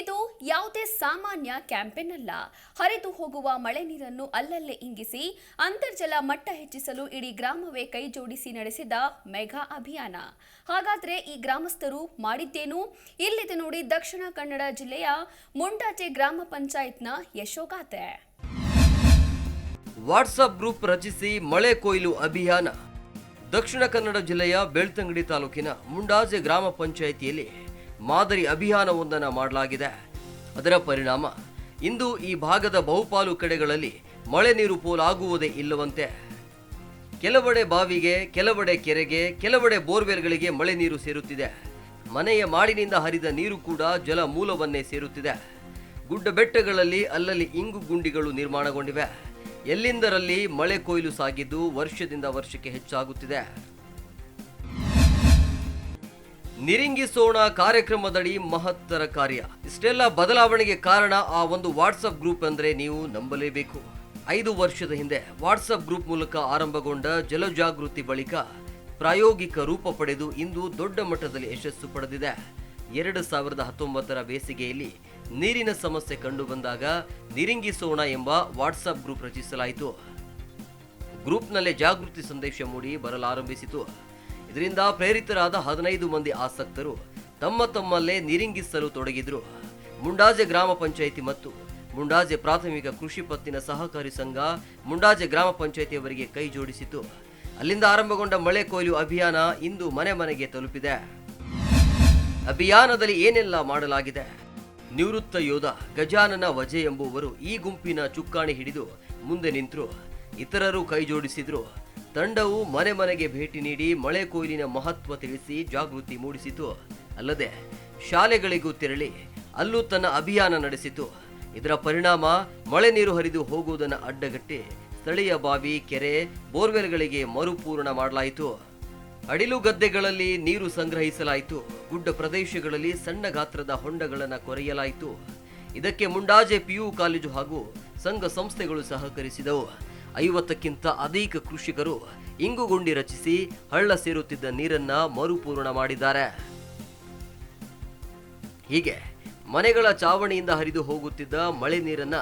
ಇದು ಯಾವುದೇ ಸಾಮಾನ್ಯ ಕ್ಯಾಂಪೇನ್ ಅಲ್ಲ. ಹರಿದು ಹೋಗುವ ಮಳೆ ನೀರನ್ನು ಅಲ್ಲಲ್ಲೇ ಇಂಗಿಸಿ, ಅಂತರ್ಜಲ ಮಟ್ಟ ಹೆಚ್ಚಿಸಲು ಇಡೀ ಗ್ರಾಮವೇ ಕೈ ಜೋಡಿಸಿ ನಡೆಸಿದ ಮೆಗಾ ಅಭಿಯಾನ. ಹಾಗಾದ್ರೆ ಈ ಗ್ರಾಮಸ್ಥರು ಮಾಡಿದ್ದೇನು? ಇಲ್ಲಿದೆ ನೋಡಿ ದಕ್ಷಿಣ ಕನ್ನಡ ಜಿಲ್ಲೆಯ ಮುಂಡಾಚೆ ಗ್ರಾಮ ಪಂಚಾಯತ್ನ ಯಶೋಗಾತೆ ವಾಟ್ಸಪ್ ಗ್ರೂಪ್ ರಚಿಸಿ ಮಳೆ ಕೊಯ್ಲು ಅಭಿಯಾನ. ದಕ್ಷಿಣ ಕನ್ನಡ ಜಿಲ್ಲೆಯ ಬೆಳ್ತಂಗಡಿ ತಾಲೂಕಿನ ಮುಂಡಾಜೆ ಗ್ರಾಮ ಪಂಚಾಯಿತಿಯಲ್ಲಿ ಮಾದರಿ ಅಭಿಯಾನವೊಂದನ್ನು ಮಾಡಲಾಗಿದೆ. ಅದರ ಪರಿಣಾಮ ಇಂದು ಈ ಭಾಗದ ಬಹುಪಾಲು ಕಡೆಗಳಲ್ಲಿ ಮಳೆ ನೀರು ಪೋಲಾಗುವುದೇ ಇಲ್ಲವಂತೆ. ಕೆಲವೆಡೆ ಬಾವಿಗೆ, ಕೆಲವೆಡೆ ಕೆರೆಗೆ, ಕೆಲವೆಡೆ ಬೋರ್ವೆಲ್ಗಳಿಗೆ ಮಳೆ ನೀರು ಸೇರುತ್ತಿದೆ. ಮನೆಯ ಮಾಡಿನಿಂದ ಹರಿದ ನೀರು ಕೂಡ ಜಲ ಮೂಲವನ್ನೇ ಸೇರುತ್ತಿದೆ. ಗುಡ್ಡ ಬೆಟ್ಟಗಳಲ್ಲಿ ಅಲ್ಲಲ್ಲಿ ಇಂಗು ಗುಂಡಿಗಳು ನಿರ್ಮಾಣಗೊಂಡಿವೆ. ಎಲ್ಲಿಂದರಲ್ಲಿ ಮಳೆ ಕೊಯ್ಲು ಸಾಗಿದ್ದು ವರ್ಷದಿಂದ ವರ್ಷಕ್ಕೆ ಹೆಚ್ಚಾಗುತ್ತಿದೆ. ನಿರಿಂಗಿಸೋಣ ಕಾರ್ಯಕ್ರಮದಡಿ ಮಹತ್ತರ ಕಾರ್ಯ. ಇಷ್ಟೆಲ್ಲ ಬದಲಾವಣೆಗೆ ಕಾರಣ ಆ ಒಂದು ವಾಟ್ಸಪ್ ಗ್ರೂಪ್ ಅಂದ್ರೆ ನೀವು ನಂಬಲೇಬೇಕು. ಐದು ವರ್ಷದ ಹಿಂದೆ ವಾಟ್ಸಪ್ ಗ್ರೂಪ್ ಮೂಲಕ ಆರಂಭಗೊಂಡ ಜಲಜಾಗೃತಿ ಬಳಿಕ ಪ್ರಾಯೋಗಿಕ ರೂಪ ಪಡೆದು ಇಂದು ದೊಡ್ಡ ಮಟ್ಟದಲ್ಲಿ ಯಶಸ್ಸು ಪಡೆದಿದೆ. ಎರಡು ಸಾವಿರದ ಹತ್ತೊಂಬತ್ತರ ಬೇಸಿಗೆಯಲ್ಲಿ ನೀರಿನ ಸಮಸ್ಯೆ ಕಂಡು ಬಂದಾಗ ನಿರಿಂಗಿಸೋಣ ಎಂಬ ವಾಟ್ಸಪ್ ಗ್ರೂಪ್ ರಚಿಸಲಾಯಿತು. ಗ್ರೂಪ್ನಲ್ಲೇ ಜಾಗೃತಿ ಸಂದೇಶ ಮೂಡಿ ಬರಲಾರಂಭಿಸಿತು. ಇದರಿಂದ ಪ್ರೇರಿತರಾದ ಹದಿನೈದು ಮಂದಿ ಆಸಕ್ತರು ತಮ್ಮ ತಮ್ಮಲ್ಲೇ ನಿರಿಂಗಿಸಲು ತೊಡಗಿದ್ರು. ಮುಂಡಾಜೆ ಗ್ರಾಮ ಪಂಚಾಯಿತಿ ಮತ್ತು ಮುಂಡಾಜೆ ಪ್ರಾಥಮಿಕ ಕೃಷಿ ಪತ್ತಿನ ಸಹಕಾರಿ ಸಂಘ ಮುಂಡಾಜೆ ಗ್ರಾಮ ಪಂಚಾಯಿತಿಯವರಿಗೆ ಕೈ ಜೋಡಿಸಿತು. ಅಲ್ಲಿಂದ ಆರಂಭಗೊಂಡ ಮಳೆ ಕೊಯ್ಲು ಅಭಿಯಾನ ಇಂದು ಮನೆ ಮನೆಗೆ ತಲುಪಿದೆ. ಅಭಿಯಾನದಲ್ಲಿ ಏನೆಲ್ಲ ಮಾಡಲಾಗಿದೆ? ನಿವೃತ್ತ ಯೋಧ ಗಜಾನನ ವಜೆ ಎಂಬುವರು ಈ ಗುಂಪಿನ ಚುಕ್ಕಾಣಿ ಹಿಡಿದು ಮುಂದೆ ನಿಂತರು. ಇತರರು ಕೈ ಜೋಡಿಸಿದ್ರು. ತಂಡವು ಮನೆ ಮನೆಗೆ ಭೇಟಿ ನೀಡಿ ಮಳೆ ಕೊಯ್ಲಿನ ಮಹತ್ವ ತಿಳಿಸಿ ಜಾಗೃತಿ ಮೂಡಿಸಿತು. ಅಲ್ಲದೆ ಶಾಲೆಗಳಿಗೂ ತೆರಳಿ ಅಲ್ಲೂ ತನ್ನ ಅಭಿಯಾನ ನಡೆಸಿತು. ಇದರ ಪರಿಣಾಮ ಮಳೆ ನೀರು ಹರಿದು ಹೋಗುವುದನ್ನು ಅಡ್ಡಗಟ್ಟಿ ಸ್ಥಳೀಯ ಬಾವಿ, ಕೆರೆ, ಬೋರ್ವೆಲ್ಗಳಿಗೆ ಮರುಪೂರ್ಣ ಮಾಡಲಾಯಿತು. ಅಡಿಲು ಗದ್ದೆಗಳಲ್ಲಿ ನೀರು ಸಂಗ್ರಹಿಸಲಾಯಿತು. ಗುಡ್ಡ ಪ್ರದೇಶಗಳಲ್ಲಿ ಸಣ್ಣ ಗಾತ್ರದ ಹೊಂಡಗಳನ್ನು ಕೊರೆಯಲಾಯಿತು. ಇದಕ್ಕೆ ಮುಂಡಾಜೆ ಪಿಯು ಕಾಲೇಜು ಹಾಗೂ ಸಂಘ ಸಂಸ್ಥೆಗಳು ಸಹಕರಿಸಿದವು. ಐವತ್ತಕ್ಕಿಂತ ಅಧಿಕ ಕೃಷಿಕರು ಇಂಗುಗುಂಡಿ ರಚಿಸಿ ಹಳ್ಳ ಸೇರುತ್ತಿದ್ದ ನೀರನ್ನ ಮರುಪೂರಣ ಮಾಡಿದ್ದಾರೆ. ಹೀಗೆ ಮನೆಗಳ ಚಾವಣಿಯಿಂದ ಹರಿದು ಹೋಗುತ್ತಿದ್ದ ಮಳೆ ನೀರನ್ನ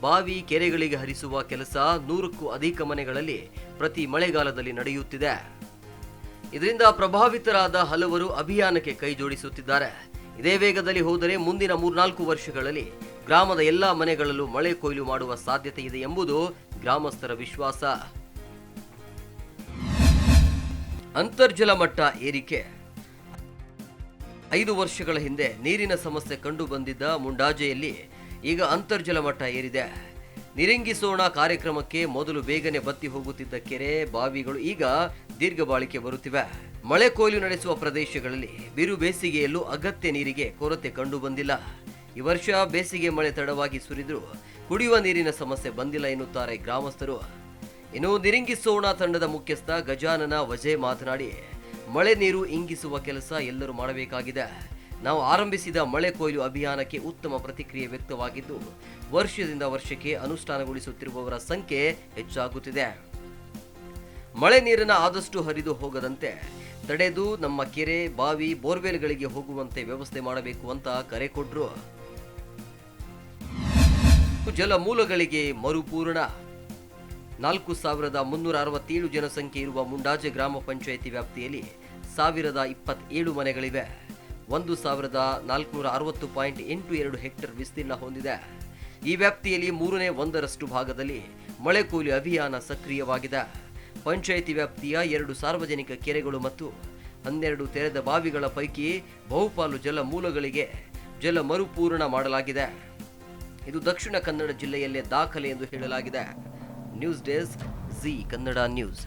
ಬಾವಿ ಕೆರೆಗಳಿಗೆ ಹರಿಸುವ ಕೆಲಸ ನೂರಕ್ಕೂ ಅಧಿಕ ಮನೆಗಳಲ್ಲಿ ಪ್ರತಿ ಮಳೆಗಾಲದಲ್ಲಿ ನಡೆಯುತ್ತಿದೆ. ಇದರಿಂದ ಪ್ರಭಾವಿತರಾದ ಹಲವರು ಅಭಿಯಾನಕ್ಕೆ ಕೈಜೋಡಿಸುತ್ತಿದ್ದಾರೆ ಇದೇ ವೇಗದಲ್ಲಿ ಹೋದರೆ ಮುಂದಿನ ಮೂರ್ನಾಲ್ಕು ವರ್ಷಗಳಲ್ಲಿ ಗ್ರಾಮದ ಎಲ್ಲಾ ಮನೆಗಳಲ್ಲೂ ಮಳೆ ಕೊಯ್ಲು ಮಾಡುವ ಸಾಧ್ಯತೆ ಇದೆ ಎಂಬುದು ಗ್ರಾಮಸ್ಥರ ವಿಶ್ವಾಸ. ಅಂತರ್ಜಲ ಮಟ್ಟ ಏರಿಕೆ. ಐದು ವರ್ಷಗಳ ಹಿಂದೆ ನೀರಿನ ಸಮಸ್ಯೆ ಕಂಡು ಬಂದಿದ್ದ ಮುಂಡಾಜೆಯಲ್ಲಿ ಈಗ ಅಂತರ್ಜಲ ಮಟ್ಟ ಏರಿದೆ. ನಿರಂಗಿಸೋಣ ಕಾರ್ಯಕ್ರಮಕ್ಕೆ ಮೊದಲು ಬೇಗನೆ ಬತ್ತಿ ಹೋಗುತ್ತಿದ್ದ ಕೆರೆ ಬಾವಿಗಳು ಈಗ ದೀರ್ಘ ಬಾಳಿಕೆ ಬರುತ್ತಿವೆ. ಮಳೆ ಕೊಯ್ಲು ನಡೆಸುವ ಪ್ರದೇಶಗಳಲ್ಲಿ ಬಿರು ಬೇಸಿಗೆಯಲ್ಲೂ ಅಗತ್ಯ ನೀರಿಗೆ ಕೊರತೆ ಕಂಡು ಬಂದಿಲ್ಲ ಈ ವರ್ಷ ಬೇಸಿಗೆ ಮಳೆ ತಡವಾಗಿ ಸುರಿದ್ರೂ ಕುಡಿಯುವ ನೀರಿನ ಸಮಸ್ಯೆ ಬಂದಿಲ್ಲ ಎನ್ನುತ್ತಾರೆ ಗ್ರಾಮಸ್ಥರು. ಇನ್ನು ನಿರಿಂಗಿಸೋಣ ತಂಡದ ಮುಖ್ಯಸ್ಥ ಗಜಾನನ ವಜೆ ಮಾತನಾಡಿ, ಮಳೆ ನೀರು ಇಂಗಿಸುವ ಕೆಲಸ ಎಲ್ಲರೂ ಮಾಡಬೇಕಾಗಿದೆ. ನಾವು ಆರಂಭಿಸಿದ ಮಳೆ ಕೊಯ್ಲು ಅಭಿಯಾನಕ್ಕೆ ಉತ್ತಮ ಪ್ರತಿಕ್ರಿಯೆ ವ್ಯಕ್ತವಾಗಿದ್ದು, ವರ್ಷದಿಂದ ವರ್ಷಕ್ಕೆ ಅನುಷ್ಠಾನಗೊಳಿಸುತ್ತಿರುವವರ ಸಂಖ್ಯೆ ಹೆಚ್ಚಾಗುತ್ತಿದೆ. ಮಳೆ ನೀರನ್ನು ಆದಷ್ಟು ಹರಿದು ಹೋಗದಂತೆ ತಡೆದು ನಮ್ಮ ಕೆರೆ, ಬಾವಿ, ಬೋರ್ವೆಲ್ಗಳಿಗೆ ಹೋಗುವಂತೆ ವ್ಯವಸ್ಥೆ ಮಾಡಬೇಕು ಅಂತ ಕರೆ ಕೊಟ್ರು ಜಲಮೂಲಗಳಿಗೆ ಮರುಪೂರ್ಣ. ನಾಲ್ಕು ಸಾವಿರದ ಮುನ್ನೂರ ಅರವತ್ತೇಳು ಜನಸಂಖ್ಯೆ ಇರುವ ಮುಂಡಾಜೆ ಗ್ರಾಮ ಪಂಚಾಯಿತಿ ವ್ಯಾಪ್ತಿಯಲ್ಲಿ ಸಾವಿರದ ಇಪ್ಪತ್ತೇಳು ಮನೆಗಳಿವೆ. ಒಂದು ಸಾವಿರದ ನಾಲ್ಕುನೂರ ಅರವತ್ತು ಪಾಯಿಂಟ್ ಎಂಟು ಎರಡು ಹೆಕ್ಟೇರ್ ವಿಸ್ತೀರ್ಣ ಹೊಂದಿದೆ. ಈ ವ್ಯಾಪ್ತಿಯಲ್ಲಿ ಮೂರನೇ ಒಂದರಷ್ಟು ಭಾಗದಲ್ಲಿ ಮಳೆ ಕೊಯ್ಲು ಅಭಿಯಾನ ಸಕ್ರಿಯವಾಗಿದೆ. ಪಂಚಾಯಿತಿ ವ್ಯಾಪ್ತಿಯ ಎರಡು ಸಾರ್ವಜನಿಕ ಕೆರೆಗಳು ಮತ್ತು ಹನ್ನೆರಡು ತೆರೆದ ಬಾವಿಗಳ ಪೈಕಿ ಬಹುಪಾಲು ಜಲ ಮೂಲಗಳಿಗೆ ಜಲ ಮರುಪೂರ್ಣ ಮಾಡಲಾಗಿದೆ. ಇದು ದಕ್ಷಿಣ ಕನ್ನಡ ಜಿಲ್ಲೆಯಲ್ಲೇ ದಾಖಲೆ ಎಂದು ಹೇಳಲಾಗಿದೆ. News desk Zee Kannada news.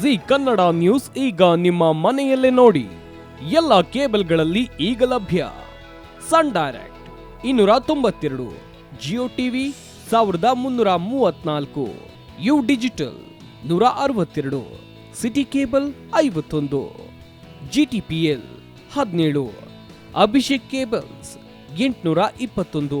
Zee Kannada news ಈಗ ನಿಮ್ಮ ಮನೆಯಲ್ಲೇ ನೋಡಿ. ಎಲ್ಲ ಕೇಬಲ್ಗಳಲ್ಲಿ ಈಗ ಲಭ್ಯ. ಸನ್ ಡೈರೆಕ್ಟ್ ಇನ್ನೂರ ತೊಂಬತ್ತೆರಡು, ಜಿಯೋ ಟಿವಿ ಸಾವಿರದ ಮುನ್ನೂರ ಮೂವತ್ನಾಲ್ಕು, ಯು ಡಿಜಿಟಲ್ ನೂರ ಅರವತ್ತೆರಡು, ಸಿಟಿ ಕೇಬಲ್ ಐವತ್ತೊಂದು ಜಿ ಟಿ ಪಿ ಎಲ್ ಹದಿನೇಳು, ಅಭಿಷೇಕ್ ಕೇಬಲ್ಸ್ ಎಂಟುನೂರ ಇಪ್ಪತ್ತೊಂದು.